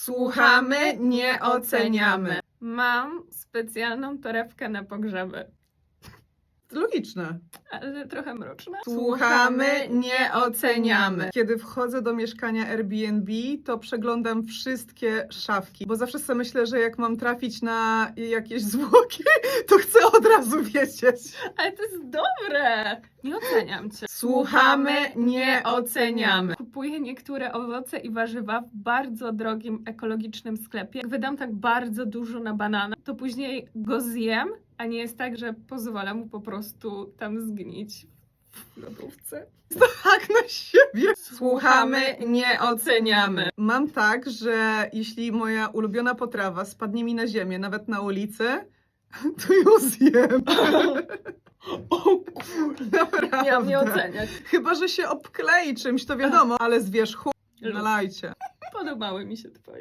Słuchamy, nie oceniamy. Mam specjalną torebkę na pogrzeby, Logiczne. Ale trochę mroczna. Słuchamy, nie oceniamy. Kiedy wchodzę do mieszkania Airbnb, to przeglądam wszystkie szafki, bo zawsze sobie myślę, że jak mam trafić na jakieś zwłoki, to chcę od razu wiedzieć. Ale to jest dobre! Nie oceniam cię. Słuchamy, nie oceniamy. Kupuję niektóre owoce i warzywa w bardzo drogim ekologicznym sklepie. Jak wydam tak bardzo dużo na banana, to później go zjem, a nie jest tak, że pozwolę mu po prostu tam zgnić w lodówce. Tak na siebie. Słuchamy, nie oceniamy. Mam tak, że jeśli moja ulubiona potrawa spadnie mi na ziemię, nawet na ulicy, to ją zjem. O Naprawdę. Miałam nie oceniać. Chyba, że się obklei czymś, to wiadomo, ale z wierzchu nalajcie. Podobały mi się twoje.